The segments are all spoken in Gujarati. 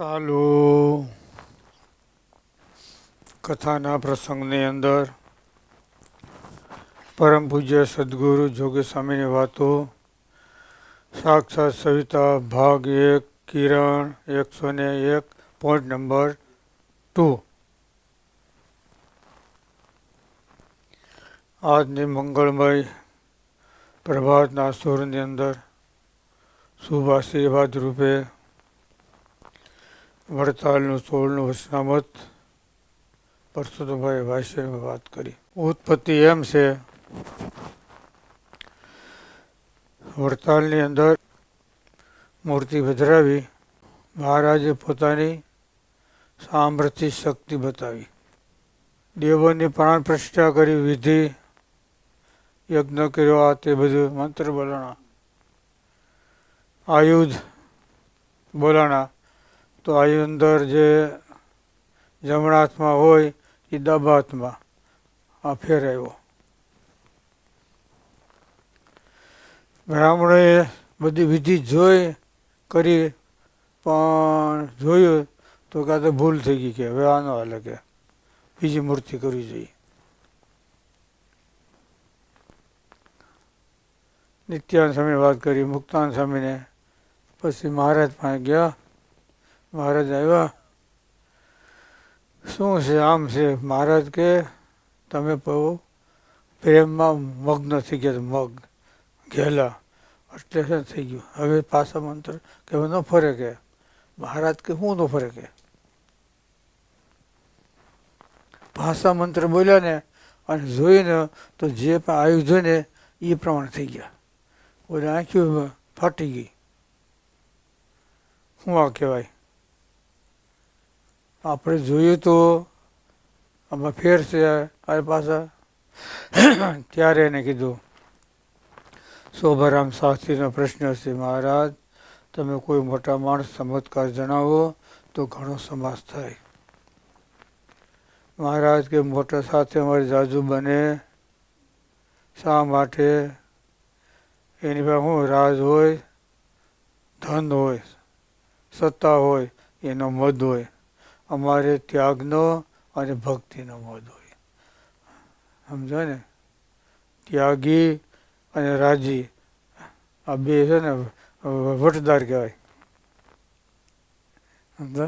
ચાલુ. કથાના પ્રસંગની અંદર પરમ પૂજ્ય સદગુરુ જોગી સ્વામીની વાતો, સાક્ષાત સવિતા ભાગ એક, કિરણ એકસો ને એક પોઈન્ટ નંબર ટુ આજની મંગળમય પ્રભાતના સુરની અંદર શુભ આશીર્વાદ રૂપે વડતાલનું સોળનું વચનામત પરસોત્તમભાઈ ભાષ્યમાં વાત કરી. ઉત્પત્તિ એમ છે, વડતાલની અંદર મૂર્તિ વધરાવી મહારાજે પોતાની સામર્થ્ય શક્તિ બતાવી. દેવોની પ્રાણ પ્રતિષ્ઠા કરી, વિધિ, યજ્ઞ કર્યો, આ તે બધું મંત્ર બોલાણા. આયુધ બોલાણા. તો આયુ અંદર જે જમણા હાથમાં હોય એ ડાબા હાથમાં આ ફેરાયો. બ્રાહ્મણોએ બધી વિધિ જોઈ, કરી, પણ જોયું તો કાં તો ભૂલ થઈ ગઈ કે હવે આનો હાલે કે બીજી મૂર્તિ કરવી જોઈએ. નિત્યાન સ્વામી વાત કરી મુક્તાન સ્વામીને, પછી મહારાજ પાસે ગયા મહારાજ આવ્યા. શું છે આમ છે મહારાજ કે તમે બહુ પ્રેમમાં મગ્ન થઈ ગયા મગ ઘેલા. એટલે થઈ ગયું. હવે પાછા મંત્ર કે ન ફરે કે? મહારાજ કે હું ન ફરે કે? ભાષા મંત્ર બોલ્યા ને અને જોઈને તો જે પણ આવ્યું જોઈને એ પ્રમાણે થઈ ગયા. ઓલી આંખી ફાટી ગઈ. શું આ કહેવાય? આપણે જોયું તો આમાં ફેર છે આ પાછા. ત્યારે એને કીધું, શોભારામ શાસ્ત્રીનો પ્રશ્ન છે મહારાજ. તમે કોઈ મોટા માણસ ચમત્કાર જણાવો તો ઘણો સમાસ થાય. મહારાજ કે, મોટા સાથે અમારે જાજુ બને. શા માટે? એની પાસે શું રાજ હોય, ધન હોય, સત્તા હોય, એનો મદ હોય. અમારે ત્યાગનો અને ભક્તિનો મોદ હોય સમજો ને? ત્યાગી અને રાજી. આ બે છે ને વટદાર કહેવાય. સમજો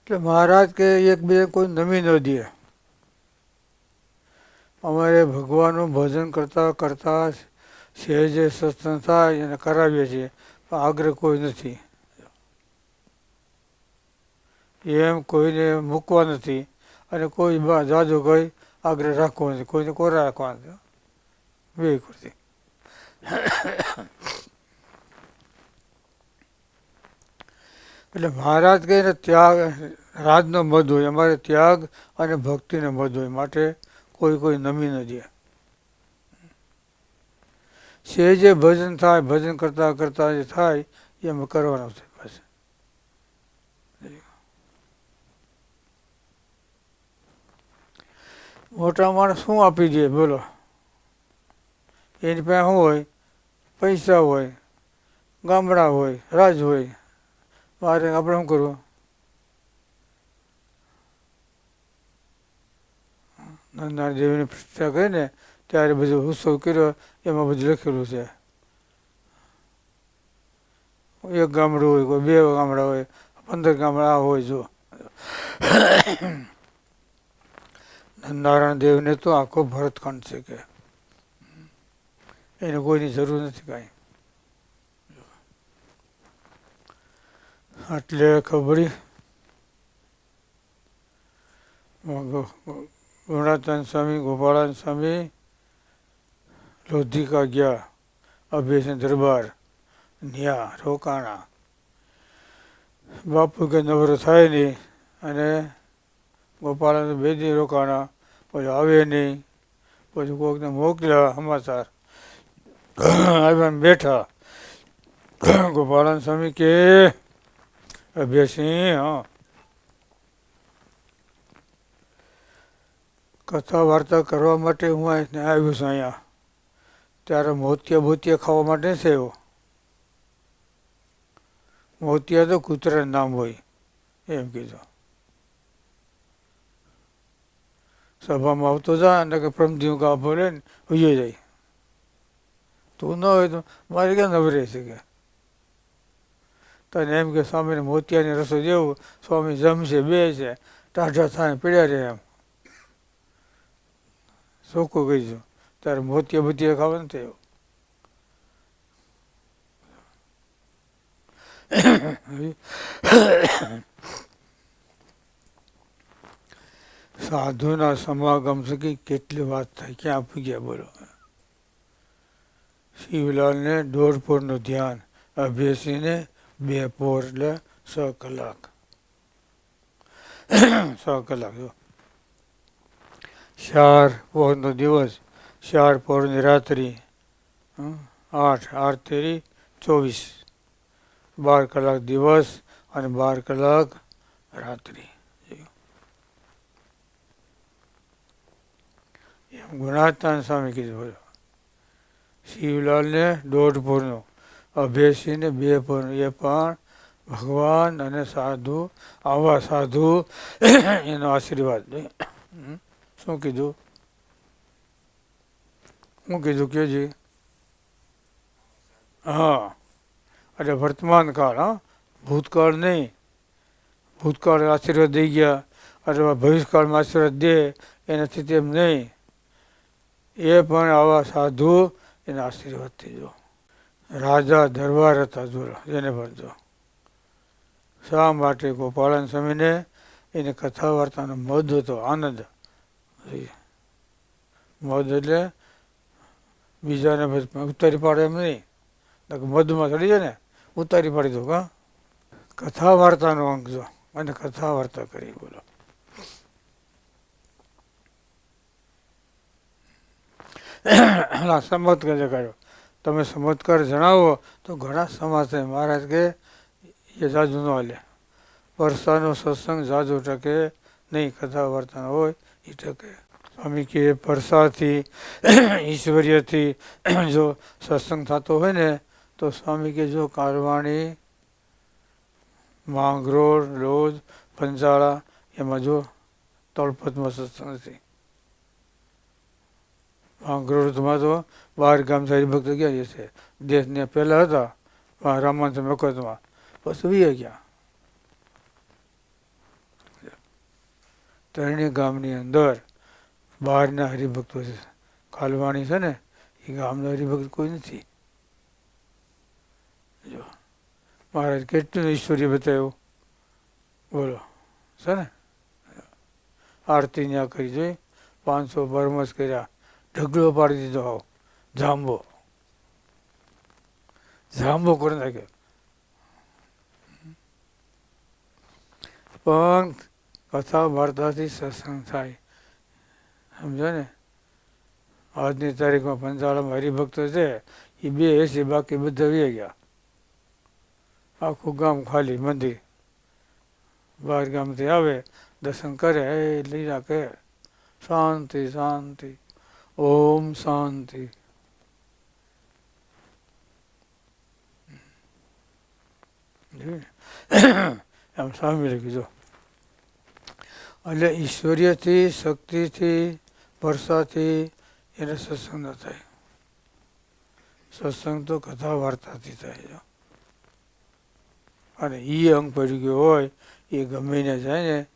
એટલે મહારાજ કે એકબીજા કોઈ નમી ન દે. અમારે ભગવાનનું ભજન કરતા કરતા સહેજે સત્સંગ થાય એને કરાવીએ છીએ, પણ આગ્રહ કોઈ નથી. એમ કોઈને મૂકવા નથી અને કોઈ જાજો કોઈ આગ્રહ રાખવો નથી, કોઈને કોરા રાખવા નથી. બે કરતી. એટલે મહારાજ કહીને ત્યાગ રાજનો મધ હોય, અમારે ત્યાગ અને ભક્તિનો મધ હોય, માટે કોઈ કોઈ નમી ન દે. છે જે ભજન થાય, ભજન કરતા કરતા જે થાય એ અમે કરવાનું છે પાછું. મોટા માણસ શું આપી દે? બોલો. એની પાસે શું હોય? પૈસા હોય, ગામડા હોય, રાજ હોય. મારે આપણે શું કરવું? નાના દેવીની પ્રતિષ્ઠા કરી ને ત્યારે બધું ઉત્સવ કર્યો, એમાં બધું લખેલું છે. એક ગામડું હોય, કોઈ બે ગામડા હોય, પંદર ગામડા હોય જો. નારાયણ દેવને તો આખો ભરતખંડ છે કે. એને કોઈની જરૂર નથી કાંઈ. એટલે ખબરી ગુણાચંદ સ્વામી ગોપાળાન સ્વામી લોધિકા ગયા? અભ્યાસ દરબાર, ન્યા, રોકાણા. બાપુ કે નવરો થાય નહીં અને ગોપાલને બે દી રોકાણા, પછી આવે નહીં. પછી કોઈકને મોકલ્યા સમાચાર. આવ્યા બેઠા. ગોપાલન સ્વામી કે અભ્યાસી હા. કથા વાર્તા કરવા માટે હું અહીં આવ્યો છું અહીંયા. ત્યારે મોતિયા ભૂતિયા ખાવા માટે છે એવો. મોતિયા તો કૂતરાનું નામ હોય, એમ કીધું. સભામાં આવતો જા અને કે પ્રમજીવ ગા ભરે ને ઉયો જાય. તું ન હોય તો મારે ક્યાં નવરે છે કે? તને એમ કે સ્વામીને મોતિયાની રસો દેવું, સ્વામી જમશે બે છે ટાઢા થાય પીડ્યા રહે એમ. ચોખ્ખું કહીશું ત્યારે મોતિયા બુતિયા ખાવા ને થયો સાધુના સમાગમ થકી કેટલી વાત થાય, ક્યાં પૂગ્યા બોલો. શિવલાલને દોઢ પોરનું ધ્યાન, અભ્યાસીને બે પોર એટલે છ કલાક. છ કલાક, જો. ચાર પોરનો દિવસ ચાર પોરની રાત્રિ આઠ આઠ તેરી, ચોવીસ. બાર કલાક દિવસ અને બાર કલાક રાત્રિ. એમ ગુણાતાન સ્વામી કીધું, બોલો. શિવલાલને દોઢ પોરનો અભ્યાસીને બે પોરનો એ પણ ભગવાન અને સાધુ, આવા સાધુ, એનો આશીર્વાદ? શું કીધું? શું કીધું કેજી હા. એટલે વર્તમાન કાળ, હા. ભૂતકાળ નહીં. ભૂતકાળ આશીર્વાદ દઈ ગયા. અથવા ભવિષ્યકાળમાં આશીર્વાદ દે, એનાથી તેમ નહીં. એ પણ આવા સાધુ એના આશીર્વાદથી જો. રાજા દરબાર હતા જોરા એને પણ શા માટે ગોપાળન સ્વામીને એને કથા વાર્તાનો મધ હતો, આનંદ. મધ એટલે બીજાને ઉતારી પાડે એમ નહીં. મધમાં ચડી જાય ને, ઉતારી પાડી દો, કા? કથા વાર્તાનો અંક જો. અને કથા વાર્તા કરી, બોલો. હા ચમત્કાર દેખાડ્યો તમે ચમત્કાર જણાવો, તો ઘણા સમાજ મહારાજ કે, એ જાજુ ન હાલે. વરસાદનો સત્સંગ જાજુ ટકે નહીં કથા વાર્તા હોય એ ટકે. સ્વામી કે પરસાથી ઈશ્વર્યથી જો સત્સંગ થતો હોય ને, તો સ્વામી કે જો કારવાણી, માંગરોળ, લોજ પંચાળા એમાં જો તળપતમાં સત્સંગ નથી માંગરોળમાં તો બાર ગામ હરિભક્ત ગયા છે દેશને પહેલા હતા રામાનંદ મકતમાં પછી વીએ ગયા. ત્રણેય ગામની અંદર બહારના હરિભક્તો છે. કાલવાણી છે ને, એ ગામના હરિભક્ત કોઈ નથી. જો, મહારાજ કેટલું ઈશ્વર્ય બતાવ્યું? બોલો, છે ને? આરતી ત્યાં કરી જોઈ, પાંચસો બરમસ કર્યા. ઢગલો પાડી દીધો આવો. જાંબો. જાંબો કરી નાખ્યો. પણ કથા વાર્તાથી સત્સંગ થાય. સમજો ને? આજની તારીખમાં પંચાળામાં હરિભક્તો છે, એ બે એસી બાકી બધા વી ગયા. આખું ગામ ખાલી મંદિર. બહાર ગામથી આવે, દર્શન કરે, એ લીલા કહે, શાંતિ શાંતિ, ઓમ શાંતિ. એમ સ્વામી કીધું. એટલે ઈશ્વર્યથી, શક્તિથી વર્ષાથી એને સત્સંગ ન થાય. સત્સંગ તો કથા વાર્તાથી થાય છે. અને એ અંગ પડી ગયો હોય એ ગમે ને જાય ને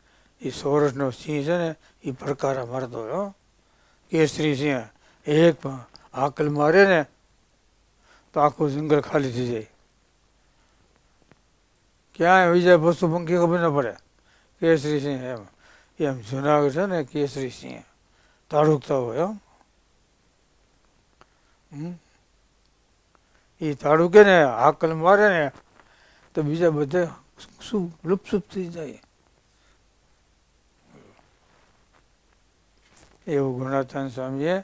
એ સોરઠનો સિંહ છે ને એ પ્રકારા મારતો હો કેસરી સિંહ, એક હાકલ મારે ને, તો આખું જંગલ ખાલી થઈ જાય. ક્યાંય હોઈ જાય પશુ પંખી ખબર ન પડે. કેસરી સિંહ એમ. એમ જુનાગઢ છે ને, કેસરી સિંહ. તાડુકતા હોય હમ? એ તાડુકે ને હાકલ મારે ને તો બીજા બધા શું લુપસુપ થઈ જાય. એવું ગુણાતાન સ્વામીએ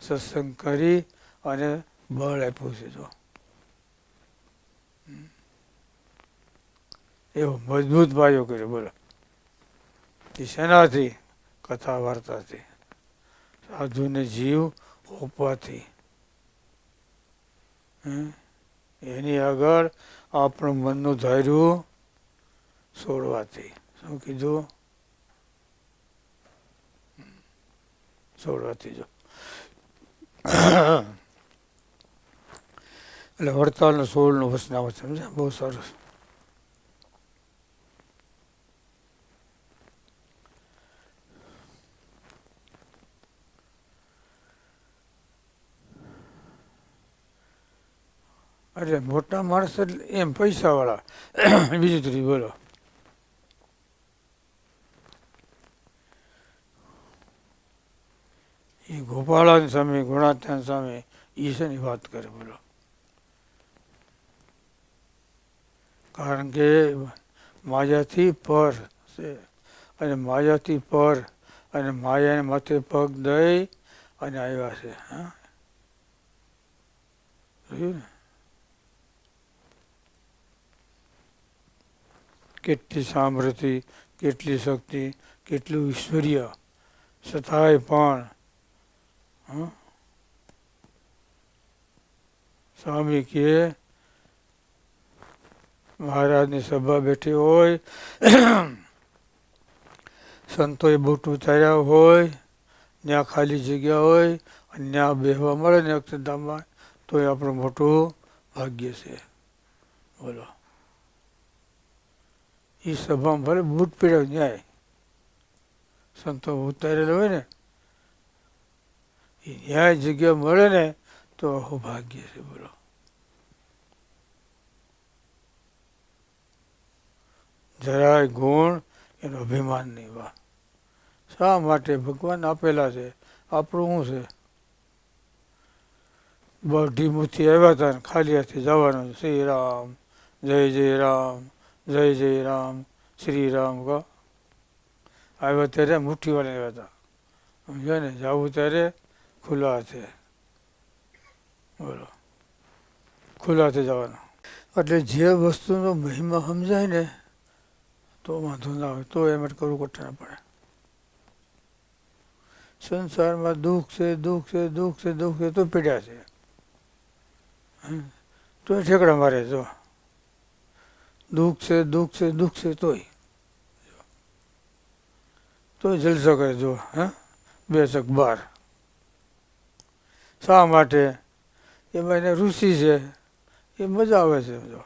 સત્સંગ કરી અને બળ આપ્યું છે, જો. એવો મજબૂત પાયો કર્યો, બોલો. એ શેનાથી? કથા વાર્તાથી. સાધુને જીવ હોપવાથી? એની આગળ આપણું મનનું ધાર્યું છોડવાથી શું કીધું? છોડવાથી જો. એટલે વડતાલનું સોળનું વચનાવત સમજે બહુ સરસ. એટલે મોટા માણસ એટલે એમ, પૈસાવાળા. બીજું ત્રીજું, બોલો. એ ગોપાળાની સામે ગુણાત્યાન સામે એ વાત કરે, બોલો. કારણ કે માયાથી પર છે, અને માયાથી પર, અને માયાને માથે પગ દઈ અને આવ્યા છે, હા. જોયું ને? કેટલી સામર્થ્ય કેટલી શક્તિ, કેટલું ઐશ્વર્ય છતાંય પણ? સ્વામી કે, મહારાજની સભા બેઠી હોય, સંતોએ બૂટ ઉતાર્યા હોય ત્યાં ખાલી જગ્યા હોય, અને ત્યાં બેહવા મળે ને અક્ષરધામમાં તો એ આપણું મોટું ભાગ્ય છે. બોલો. એ સભામાં ભલે બૂટ પીડ્યો ન્યાય. સંતો ઉતારેલો હોય ને એ ન્યાય જગ્યા મળે ને તો અહો ભાગ્ય છે બોલો. જરાય ગુણ એનો અભિમાન નહીં વા શા માટે ભગવાન આપેલા છે? આપણું શું છે? બઢી મુઠ્ઠી આવ્યા હતા ખાલી હાથે જવાનું. શ્રી રામ, જય જય રામ. જય જય રામ, શ્રી રામ કો. આવ્યા ત્યારે મુઠ્ઠી વાળા આવ્યા હતા. સમજો ને જવું ત્યારે ખુલ્લા હાથે. બોલો. ખુલ્લા હાથે જવાનું. એટલે જે વસ્તુનો મહિમા સમજાય ને, તો વાંધો ના હોય તો એમ જ કરવું કઠણ પડે. સંસારમાં દુઃખ છે દુઃખ છે દુઃખ છે દુઃખ છે, તો પીડ્યા છે. તો ઠેકડા મારે, જો. દુઃખ છે દુઃખ છે દુઃખ છે તોય. તોય જલસો કરે જો હે? બે ચક બાર. શા માટે? એમાં એને રુચિ છે. એ મજા આવે છે જો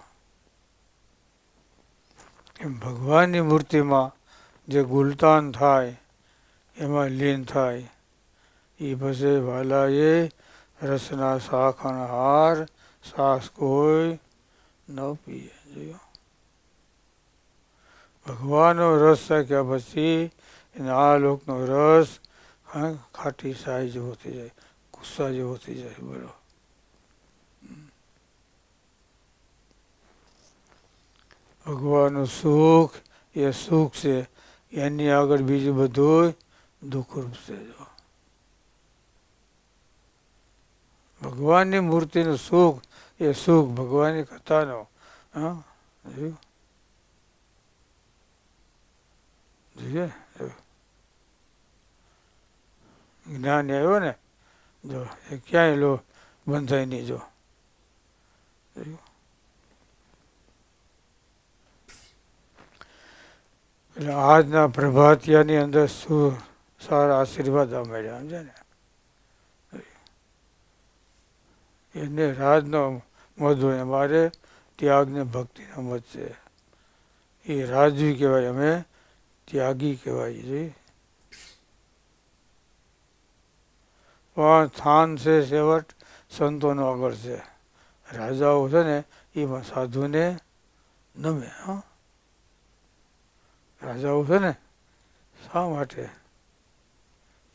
એમ ભગવાનની મૂર્તિમાં જે ગુલતાન થાય, એમાં લીન થાય એ પછી વાલાએ રસના શાખણ હાર, સાસ કોઈ ન પીએ જોયો ભગવાનનો રસ શક્યા પછી એને આ લોકનો રસ ખાટી સાય જેવો થઈ જાય, ગુસ્સા જેવો થઈ જાય, બોલો. ભગવાનનું સુખ, એ સુખ છે, એની આગળ બીજું બધું દુઃખરૂપ છે જો. ભગવાનની મૂર્તિનું સુખ, એ સુખ ભગવાનની કથાનો, હા, જોયું? જોઈએ જ્ઞાન આવ્યો ને, જો એ ક્યાંય લો બંધાય નહીં જો. એટલે આજના પ્રભાતિયાની અંદર શું સારા આશીર્વાદ મળ્યા સમજે ને? એને રાજનો મધ હોય, અમારે ત્યાગને ભક્તિનો મત છે. એ રાજવી કહેવાય, અમે ત્યાગી કહેવાય છે પણ સ્થાન છે છેવટ સંતોનો આગળ છે રાજાઓ છે ને એ સાધુને નમે હા રાજાઓ છે ને શા માટે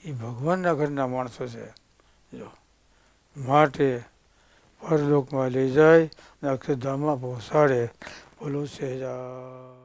એ ભગવાનના ઘરના માણસો છે જો માટે પરલોકમાં લઈ જાય અક્ષરધામમાં પહોંચાડે બોલો સહેજા